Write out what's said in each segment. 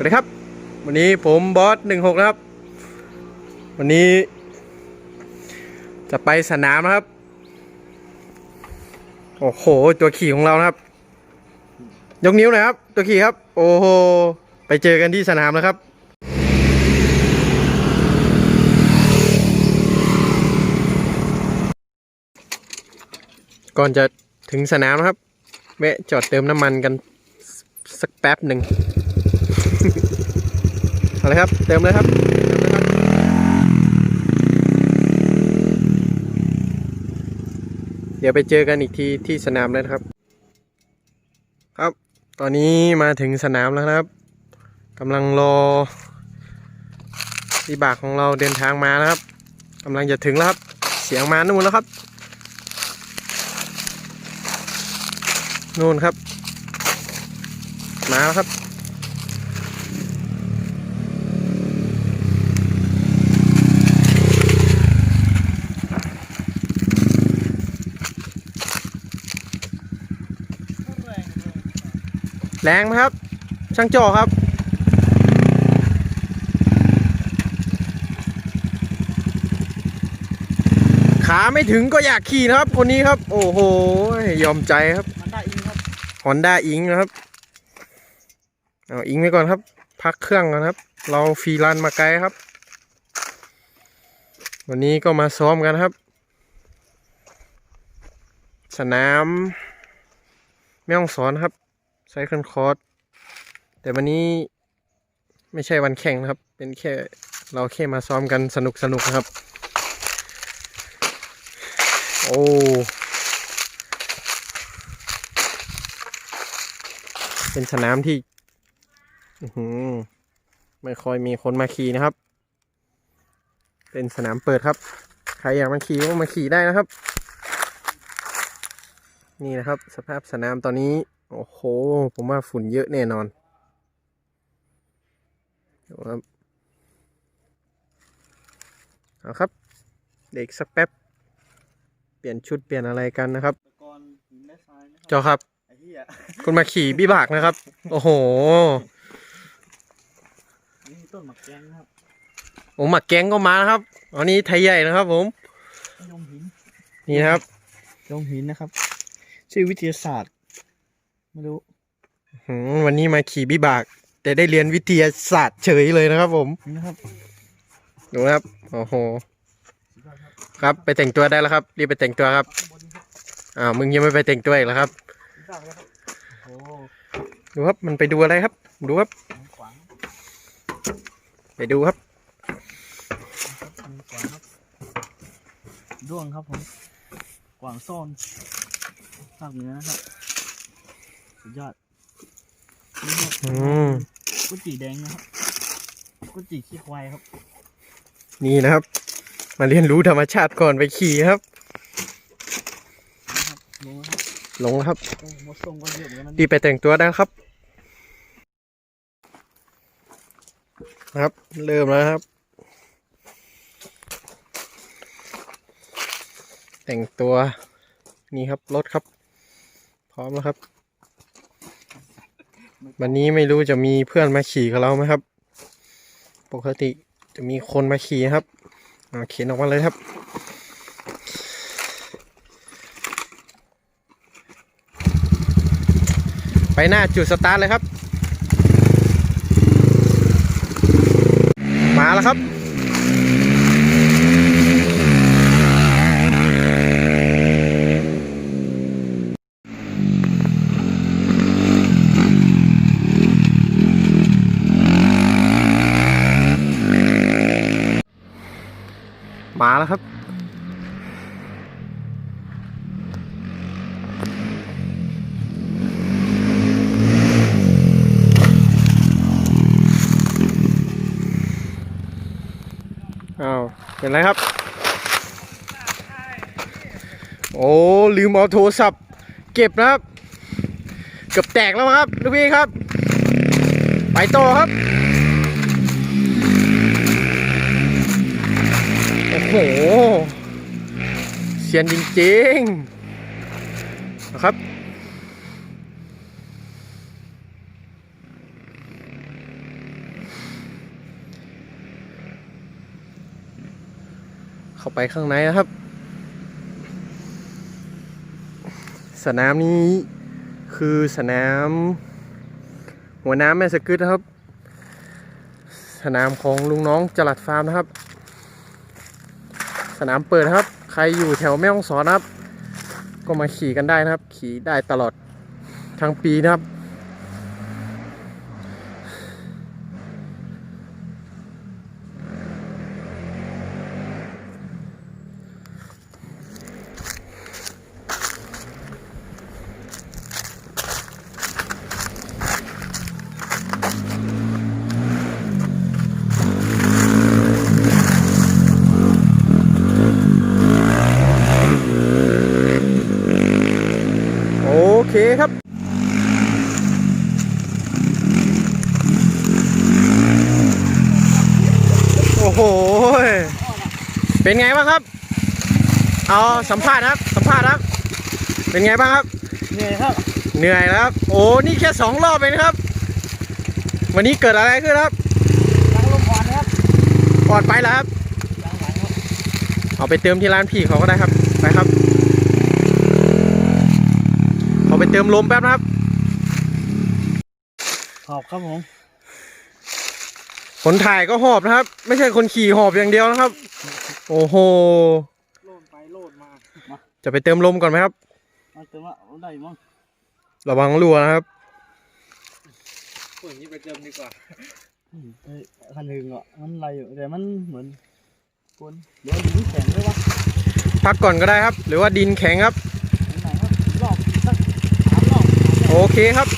วัสดีครับ วันนี้ผมบอสหนึ่งหกนะครับ วันนี้ จะไปสนามนะครับ โอ้โห ตัวขี่ของเรานะครับ ยกนิ้วหนะครับ ตัวขี่ครับ โอ้โห ไปเจอกันที่สนามแล้วครับก่อนจะถึงสนามนะครับแวะจอดเติมน้ำมันกันสักแป๊บหนึ่ง เอาเลยครับเติมเลยครับ เติมเลยครับเดี๋ยวไปเจอกันอีกทีที่สนามเลยนะครับ ครับ ตอนนี้มาถึงสนามแล้วครับกำลังรอวิบากของเราเดินทางมานะครับกำลังจะถึงแล้วครับ เสียงมานู่นแล้วครับ นู่นครับ มาแล้วครับ แรงไหมครับ ช่างโจครับ ขาไม่ถึงก็อยากขี่นะครับ คนนี้ครับ โอ้โห ยอมใจครับมันได้อิงครับฮอนด้าอิงนะครับเอาอิงไว้ก่อนครับ พักเครื่องก่อนครับ เราฟรีรันมาไกลครับ วันนี้ก็มาซ้อมกันครับ สนามไม่ต้องสอนครับ ไซเคิลคอร์สแต่วันนี้ไม่ใช่วันแข่งนะครับ เป็นแค่เราแค่มาซ้อมกันสนุกสนุกนะครับ โอ้เป็นสนามที่ไม่ค่อยมีคนมาขี่นะครับ เป็นสนามเปิดครับ ใครอยากมาขี่ก็มาขี่ได้นะครับ นี่นะครับ สภาพสนามตอนนี้ โอ้โห ผมว่าฝุ่นเยอะแน่นอนดูครับเอาครับ เด็กสักแป๊บ เปลี่ยนชุดเปลี่ยนอะไรกันนะครับตะกอนหินและทรายนะครัเจ้าครับไอ้เหี้ยคุณมาขี่บิบากนะครับ โอ้โห นี่ต้นหมักแกงนะครับผมหมักแกงก็มานะครับอันนี้ไทยใหญ่นะครับ ผมยมหิน นี่นะครับยมหินนะครับ ชื่อวิทยาศาสตร์ ไม่รู้หืมวันนี้มาขี่บิบาก แต่ได้เรียนวิทยาศาสตร์เฉยเลยนะครับ ผมนี่นะครับดูนะครับโอ้โหครับไปแต่งตัวได้แล้วครับ รีบไปแต่งตัวครับข้างบนนี้ครับอ้าวมึงยังไม่ไปแต่งตัวอีกแล้วครับสีฟ้าเลยครับโอ้ดูครับมันไปดูอะไรครับ ดูครับของขวางไปดูครับครับของขวางครับด้วงครับผมกวางโซนภาคเหนือนะครับ สุดยอดนี่ครับอืมกุจีแดงนะครับกุจีขี้ควายครับ นี่นะครับ มาเรียนรู้ธรรมชาติก่อนไปขี่ครับนะครับดูนะครับลงแล้วครับโอ้โหมดทรงก็เยอะเหมือนกันนะรีบไปแต่งตัวได้ครับนะครับ เริ่มแล้วครับ แต่งตัวนี่ครับรถครับ พร้อมแล้วครับ วันนี้ไม่รู้จะมีเพื่อนมาขี่กับเราไหมครับ ปกติจะมีคนมาขี่ครับอ่าเขียนออกมาเลยครับ ไปหน้าจุดสตาร์ทเลยครับ มาแล้วครับ แล้วครับ อ้าวเป็นไรครับ โอ้ ลืมเอาโทรศัพท์ เก็บนะครับ เกือบแตกแล้วครับลูกพี่ครับ ไปต่อครับ โอ้โหเซียนจริงๆนะครับ เข้าไปข้างในนะครับ สนามนี้คือสนาม หัวน้ำแม่สกึดนะครับ สนามของลุงน้องจลัดฟาร์มนะครับ สนามเปิดครับ ใครอยู่แถวแม่ฮ่องสอนครับ ก็มาขี่กันได้นะครับ ขี่ได้ตลอดทั้งปีนะครับ โอเคครับ โอ้โห เป็นไงบ้างครับ เอาสัมภาษณ์ครับ สัมภาษณ์ครับ เป็นไงบ้างครับ เหนื่อยครับ เหนื่อยแล้วครับ โอ้ นี่แค่สองรอบเองนะครับ วันนี้เกิดอะไรขึ้นครับล้างลมก่อนนะครับปลอดไปแล้วครับล้างหลังครับ เอาไปเติมที่ร้านพี่เขาก็ได้ครับ ไปครับ เอาไปเติมลมแป๊บนะครับ ขอบครับผมคนถ่ายก็หอบนะครับ ไม่ใช่คนขี่หอบอย่างเดียวนะครับ โอ้โห โลดไปโลดมามาจะไปเติมลมก่อนไหมครับเอาเติมละเอาได้อยู่มั้งระวังรั่วนะครับอืมเอ้ยคันหนึ่งอะมันไหลอยู่แต่มันเหมือนกวนเดี๋ยวดินแข็งด้วยวะพักก่อนก็ได้ครับ หรือว่าดินแข็งครับ ไหนๆครับรอบสักสามรอบสามรโออบเคครับ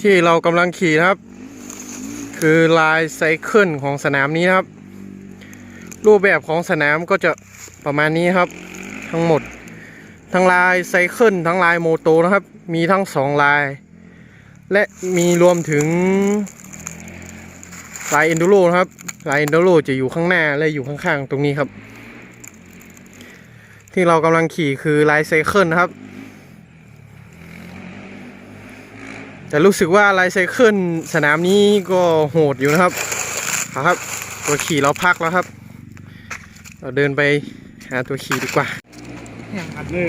ที่เรากำลังขี่นะครับ คือลายไซเคิลของสนามนี้นะครับ รูปแบบของสนามก็จะประมาณนี้ครับ ทั้งหมด ทั้งลายไซเคิลทั้งลายโมโตนะครับ มีทั้งสองลาย และมีรวมถึงลายเอนดูโรนะครับ ลายเอนดูโรจะอยู่ข้างหน้าและอยู่ข้างๆ ตรงนี้ครับ ที่เรากำลังขี่คือลายไซเคิลนะครับ แต่รู้สึกว่าไลท์ไซเคิลสนามนี้ก็โหดอยู่นะครับเอาครับ ตัวขี่เราพักแล้วครับ เราเดินไปหาตัวขี่ดีกว่า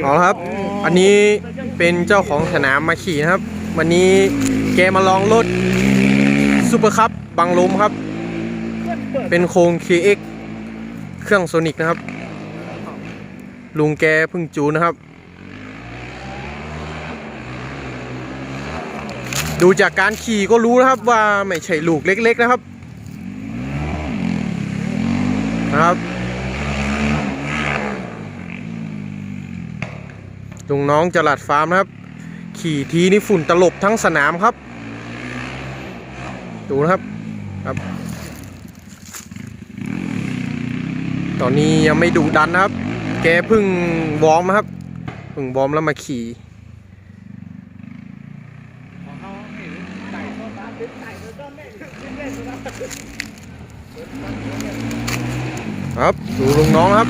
เอาละครับ อันนี้เป็นเจ้าของสนามมาขี่นะครับ วันนี้แกมาลองรถซูเปอร์คัพบังลมครับ เป็นโครง KX เครื่องโซนิกนะครับ ลุงแกเพิ่งจูนนะครับ ดูจากการขี่ก็รู้นะครับว่าไม่ใช่ลูกเล็ก ๆ นะครับนะครับลุงน้องจลัดฟาร์มนะครับ ขี่ทีนี่ฝุ่นตลบทั้งสนามครับ ดูนะครับครับ ตอนนี้ยังไม่ดุดันนะครับ แกพิ่งวอร์มนะครับพิ่งวอร์มแล้วมาขี่ ครับดูลุงน้องครับ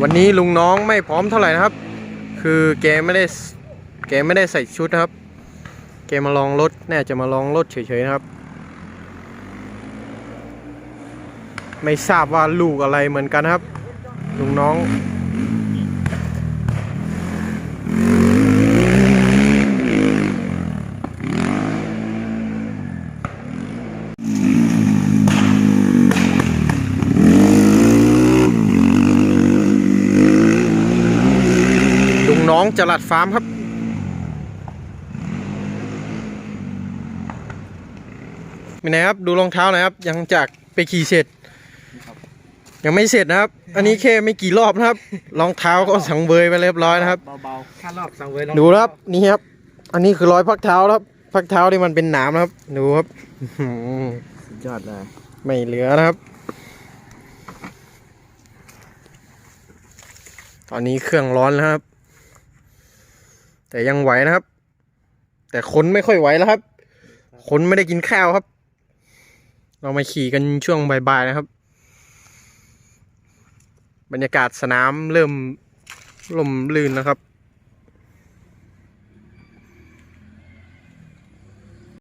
วันนี้ลุงน้องไม่พร้อมเท่าไหร่นะครับ คือแกไม่ได้แกไม่ได้ใส่ชุดนะครับ แกมาลองรถแน่จะมาลองรถเฉยๆนะครับ ไม่ทราบว่าลูกอะไรเหมือนกันครับ ลุงน้อง องจรัดฟาร์มครับเป็นไงครับ ดูรองเท้าหน่อยครับ ยังจากไปขี่เสร็จ ยังไม่เสร็จนะครับ อันนี้แค่ไม่กี่รอบนะครับ รองเท้าก็สังเวยไปเรียบร้อยนะครับ เบาๆค่ารอบสั่งเวยดูนะครับ นี่ครับ อันนี้คือรอยพักเท้าแล้วครับ พักเท้าที่มันเป็นหนามนะครับ ดูครับอื้อหือสุดยอดเลย ไม่เหลือนะครับตอนนี้เครื่องร้อนแล้วครับ แต่ยังไหวนะครับ แต่คนไม่ค่อยไหวแล้วครับ คนไม่ได้กินข้าวครับ เรามาขี่กันช่วงบ่ายๆนะครับ บรรยากาศสนามเริ่มลมลื่นนะครับ